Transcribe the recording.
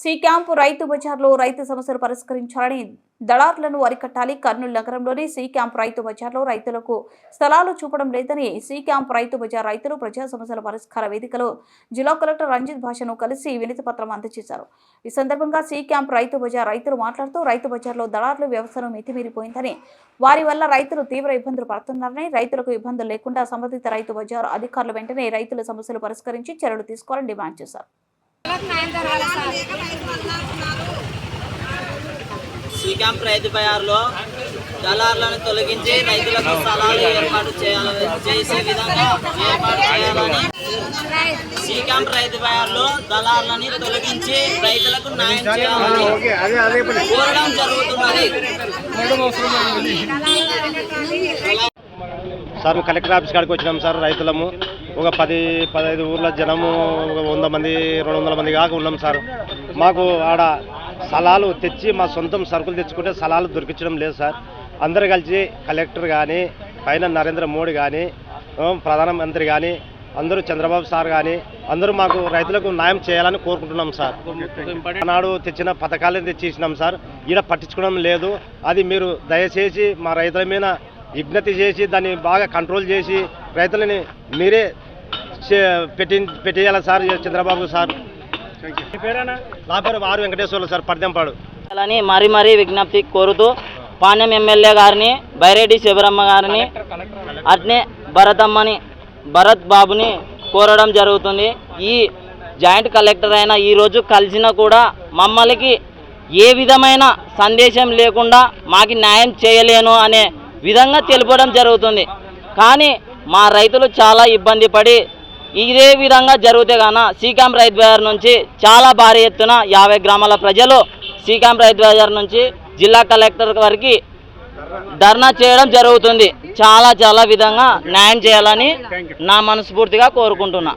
C camp రైతు బజార్లో రైతు సమస్యలు పరిష్కరించాలని దళారులను అరికట్టాలి. కర్నూలు నగరంలోని సి క్యాంప్ రైతు బజార్లో రైతులకు స్థలాలు చూపడం లేదని సి క్యాంప్ రైతు బజార్ రైతులు ప్రజా సమస్యల పరిష్కార వేదికలో జిల్లా కలెక్టర్ రంజిత్ భాషను కలిసి వినతి పత్రం అందజేశారు. ఈ సందర్భంగా సి క్యాంప్ రైతు బజార్ రైతులు మాట్లాడుతూ రైతు బజార్లో దళారులు వ్యవస్థను మితిమీరిపోయిందని వారి వల్ల రైతులు తీవ్ర ఇబ్బందులు పడుతున్నారని రైతులకు ఇబ్బందులు లేకుండా సంబంధిత రైతు బజార్ అధికారులు వెంటనే రైతుల సమస్యలు పరిష్కరించి చర్యలు తీసుకోవాలని డిమాండ్ చేశారు. ఈ క్యాంప్ రైతు బజార్లో దళారులను తొలగించి రైతులకు స్థలాలు ఏర్పాటు చేయాలని చేసే విధంగా ఏర్పాటు చేయాలని సి క్యాంప్ రైతు బజార్లో దళారులని తొలగించి రైతులకు న్యాయం చేయాలని కోరడం జరుగుతున్నది. సార్ కలెక్టర్ ఆఫీస్ కాడికి వచ్చినాం సార్ రైతులము. ఒక పది పదహైదు ఊర్ల జనము ఒక వంద మంది రెండు వందల మంది కాక ఉన్నాం సార్. మాకు ఆడ స్థలాలు తెచ్చి మా సొంతం సరుకులు తెచ్చుకుంటే స్థలాలు దొరికించడం లేదు సార్. అందరు కలిసి కలెక్టర్ కానీ పైన నరేంద్ర మోడీ కానీ ప్రధానమంత్రి కానీ అందరూ చంద్రబాబు సార్ కానీ అందరూ మాకు రైతులకు న్యాయం చేయాలని కోరుకుంటున్నాం సార్. నాడు తెచ్చిన పథకాలను తెచ్చిచ్చినాం సార్. ఈడ పట్టించుకోవడం లేదు. అది మీరు దయచేసి మా రైతుల మీద విజ్ఞప్తి చేసి దాన్ని బాగా కంట్రోల్ చేసి రైతులని మీరే చే- పెట్టి పెట్టేయాలి సార్ చంద్రబాబు సార్? నా పేరు ఆరు వెంకటేశ్వర్లు సార్ పర్దెంపాడు. మరీ మరీ విజ్ఞప్తి కోరుతూ పాణ్యం ఎమ్మెల్యే గారిని బైరెడ్డి శివరమ్మ గారిని అట్నే భరతమ్మని భరత్ బాబుని కోరడం జరుగుతుంది. ఈ జాయింట్ కలెక్టర్ అయిన ఈరోజు కలిసినా కూడా మమ్మల్ని ఏ విధమైన సందేశం లేకుండా మాకు న్యాయం చేయలేను అనే విధంగా తెలుపడం జరుగుతుంది. కానీ మా రైతులు చాలా ఇబ్బంది పడి ఇదే విధంగా జరిగితే గాన సీకాం రైతు బజార్ నుంచి చాలా భారీ ఎత్తున యాభై గ్రామాల ప్రజలు సీకాం రైతు బజార్ నుంచి జిల్లా కలెక్టర్ వరకు ధర్నా చేయడం జరుగుతుంది. చాలా చాలా విధంగా న్యాయం చేయాలని నా మనస్ఫూర్తిగా కోరుకుంటున్నా.